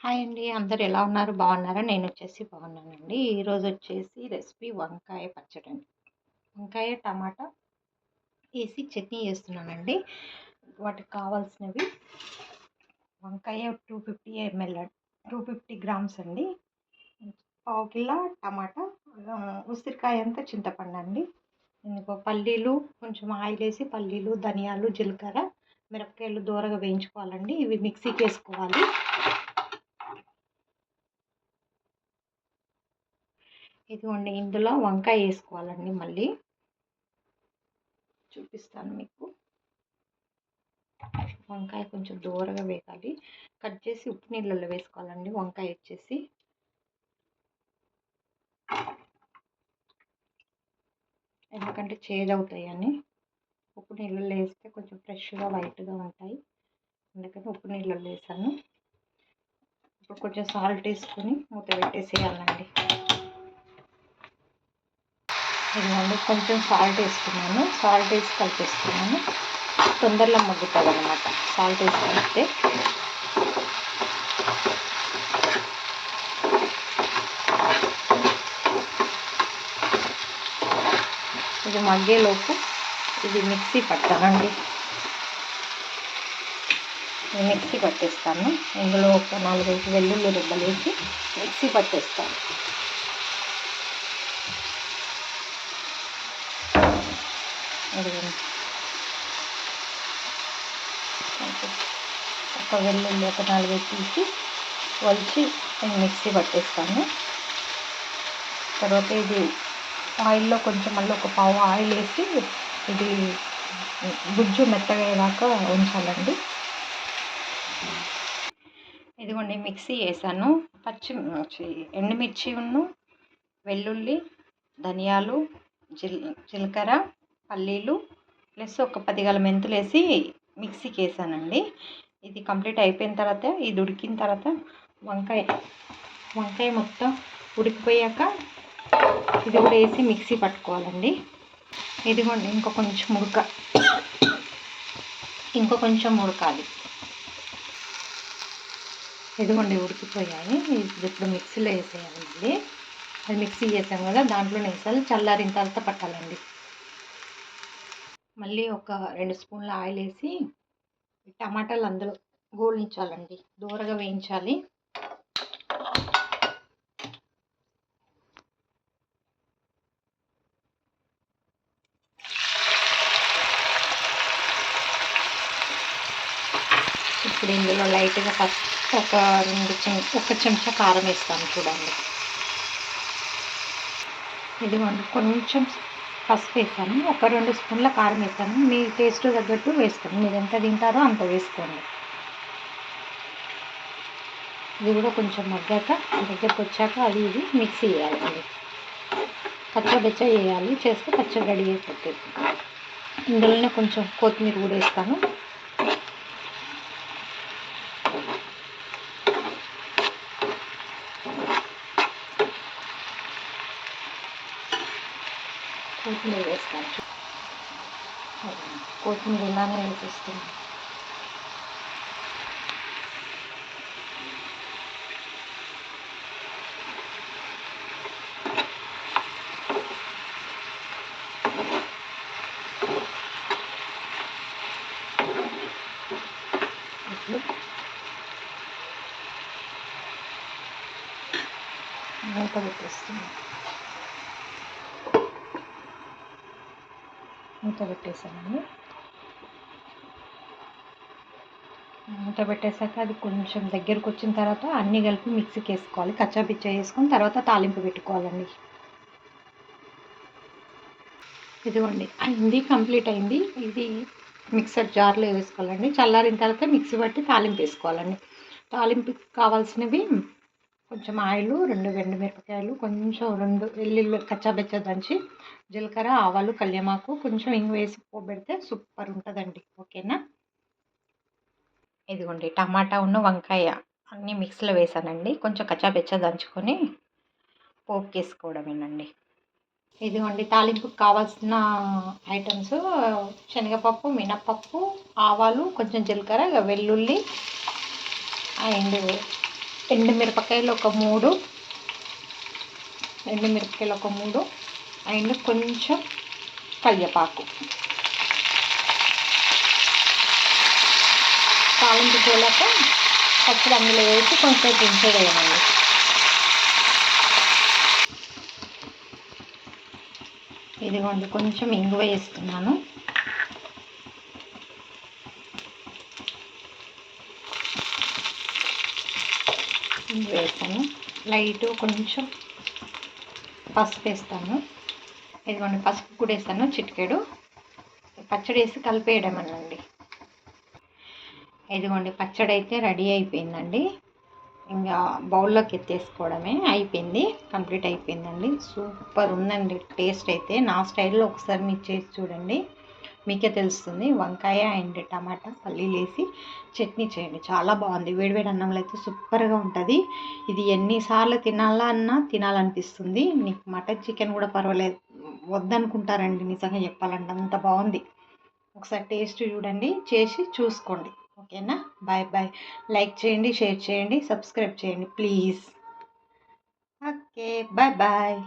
Hi అండి. అందరు ఎలా ఉన్నారు? బాగున్నారా? నేను వచ్చేసి బాగున్నానండి. ఈరోజు వచ్చేసి రెసిపీ వంకాయ పచ్చడి అండి. వంకాయ టమాటా వేసి చట్నీ చేస్తున్నానండి. వాటికి కావాల్సినవి వంకాయ two fifty ML two fifty grams అండి. పావు కిలో టమాటా ఉసిరికాయ అంతా చింతపండు అండి. ఇంకో పల్లీలు కొంచెం ఆయిల్ వేసి పల్లీలు ధనియాలు జీలకర్ర మిరపకాయలు దూరగా వేయించుకోవాలండి. ఇవి మిక్సీకి వేసుకోవాలి. ఇదిగోండి ఇందులో వంకాయ వేసుకోవాలండి మళ్ళీ. చూపిస్తాను మీకు. వంకాయ కొంచెం దూరగా వేగాలి. కట్ చేసి ఉప్పు నీళ్ళలో వేసుకోవాలండి వంకాయ వచ్చేసి. ఎందుకంటే చేదవుతాయని ఉప్పు నీళ్ళలో వేస్తే కొంచెం ఫ్రెష్గా వైట్గా ఉంటాయి. అందుకని ఉప్పు నీళ్ళలో వేసాను. ఇప్పుడు కొంచెం సాల్ట్ వేసుకొని మూత పెట్టేసేయాలండి. ఇదిగోండి కొంచెం సాల్ట్ వేసుకున్నాను. సాల్ట్ వేసి కలిపేసుకున్నాను. తొందరలో మగ్గుతుంది అనమాట సాల్ట్ వేసి కలిపితే. ఇది మగ్గేలోపు ఇది మిక్సీ పట్టానండి మిక్సీ పట్టేస్తాను. ఇందులో ఒక నాలుగైదు వెల్లుల్లి రుబ్బలేసి మిక్సీ పట్టేస్తాను. ఒక వెల్లుల్లి ఒక నాలుగైదు తీసి వలిచి నేను మిక్సీ పట్టేస్తాను. తర్వాత ఇది ఆయిల్లో కొంచెం మళ్ళీ ఒక పావు ఆయిల్ వేసి ఇది గుజ్జు మెత్తగా అయ్యేదాకా ఉంచాలండి. ఇదిగోండి మిక్సీ వేసాను. పచ్చి ఎండుమిర్చి ఉన్ను వెల్లుల్లి ధనియాలు జీల జీలకర్ర పల్లీలు ప్లస్ ఒక పది గల మెంతులు వేసి మిక్సీకి వేసానండి ఇది కంప్లీట్ అయిపోయిన తర్వాత ఇది ఉడికిన తర్వాత వంకాయ వంకాయ మొత్తం ఉడికిపోయాక ఇది కూడా వేసి మిక్సీ పట్టుకోవాలండి. ఇదిగోండి ఇంకో కొంచెం ఉడక ఇంకో కొంచెం ఉడకాలి. ఇదిగోండి ఉడికిపోయాయి. ఇప్పుడు మిక్సీలో వేసేయాలండి. అది మిక్సీ చేసాం కదా దాంట్లోనే వేసాలి చల్లారిన తర్వాత పట్టాలండి. మళ్ళీ ఒక రెండు స్పూన్ల ఆయిల్ వేసి టమాటాలు అందులో గోలించాలండి దూరగా వేయించాలి. ఇప్పుడు ఇందులో లైట్గా ఫస్ట్ ఒక రెండు చెంచా ఒక చెంచా కారం వేస్తాను చూడండి. ఇదిగోండి కొంచెం పసుపు వేస్తాను. ఒక రెండు స్పూన్ల కారం వేస్తాను. మీ టేస్ట్ తగ్గట్టు వేసుకోండి మీరు ఎంత తింటారో అంత వేసుకోండి. ఇది కూడా కొంచెం మగ్గాక దగ్గరకు వచ్చాక అది ఇది మిక్సీ చేయాలి. పచ్చబెచ్చ వేయాలి చేస్తే పచ్చడి రెడీ అయిపోతుంది ఇందులోనే కొంచెం కొత్తిమీర కూడా వేస్తాను. కొత్తిమీర వేస్తాను కొత్తిమీర ఇలానే వేసేస్తున్నాను మూత పెట్టేస్తున్నాను మూత పెట్టేసానండి మూత పెట్టేశాక అది కొంచెం దగ్గరకు వచ్చిన తర్వాత అన్నీ కలిపి మిక్సీకి వేసుకోవాలి. కచ్చా పిచ్చా వేసుకొని తర్వాత తాలింపు పెట్టుకోవాలండి. ఇదిగోండి అయింది కంప్లీట్ అయింది. ఇది మిక్సర్ జార్లో వేసుకోవాలండి. చల్లారిన తర్వాత మిక్సీ పట్టి తాలింపు వేసుకోవాలండి. తాలింపుకి కావాల్సినవి కొంచెం ఆయిల్ రెండు వెండి మిరపకాయలు కొంచెం రెండు వెల్లుల్లి కచ్చాబెచ్చ దంచి జీలకర్ర ఆవాలు కళ్యమాకు కొంచెం ఇంగు వేసి పోబెడితే సూపర్ ఉంటుందండి. ఓకేనా? ఇదిగోండి టమాటా ఉన్న వంకాయ అన్నీ మిక్స్లో వేసానండి. కొంచెం కచ్చాబెచ్చ దంచుకొని పోపు వేసుకోవడమేనండి ఇదిగోండి తాలింపుకి కావాల్సిన ఐటమ్స్ శనగపప్పు మినప్పప్పు ఆవాలు కొంచెం జీలకర్ర వెల్లుల్లి అండ్ ఎండుమిరపకాయలు ఒక మూడు. ఎండుమిరపకాయలు ఒక మూడు. అండ్ కొంచెం కల్యపాకు తాలింపు పోలాక పచ్చడి అందులో వేసి కొంచెం దించేదేయమండి ఇదిగోండి కొంచెం ఇంగువ వేస్తున్నాను. వేస్తాను. లైట్ కొంచెం పసుపు వేస్తాను. ఇదిగోండి పసుపు కూడా వేస్తాను చిటికెడు. పచ్చడి వేసి కలిపేయడం అనండి. ఇదిగోండి పచ్చడి అయితే రెడీ అయిపోయిందండి. ఇంకా బౌల్లోకి ఎత్తేసుకోవడమే అయిపోయింది కంప్లీట్ అయిపోయిందండి. సూపర్ ఉందండి టేస్ట్ అయితే నా స్టైల్లో ఒకసారి మీరు చేసి చూడండి. మీకే తెలుస్తుంది. వంకాయ అండ్ టమాటా పల్లీలు వేసి చట్నీ చేయండి. చాలా బాగుంది. వేడివేడి అన్నంలో అయితే సూపర్గా ఉంటుంది. ఇది ఎన్నిసార్లు తినాలా అన్నా తినాలనిపిస్తుంది. నీకు మటన్ చికెన్ కూడా పర్వాలేదు. వద్దనుకుంటారండి నిజంగా చెప్పాలంటే. అంత బాగుంది. ఒకసారి టేస్ట్ చూడండి. చేసి చూసుకోండి. ఓకేనా? Bye bye. లైక్ చేయండి షేర్ చేయండి సబ్స్క్రైబ్ చేయండి ప్లీజ్. ఓకే. Bye bye.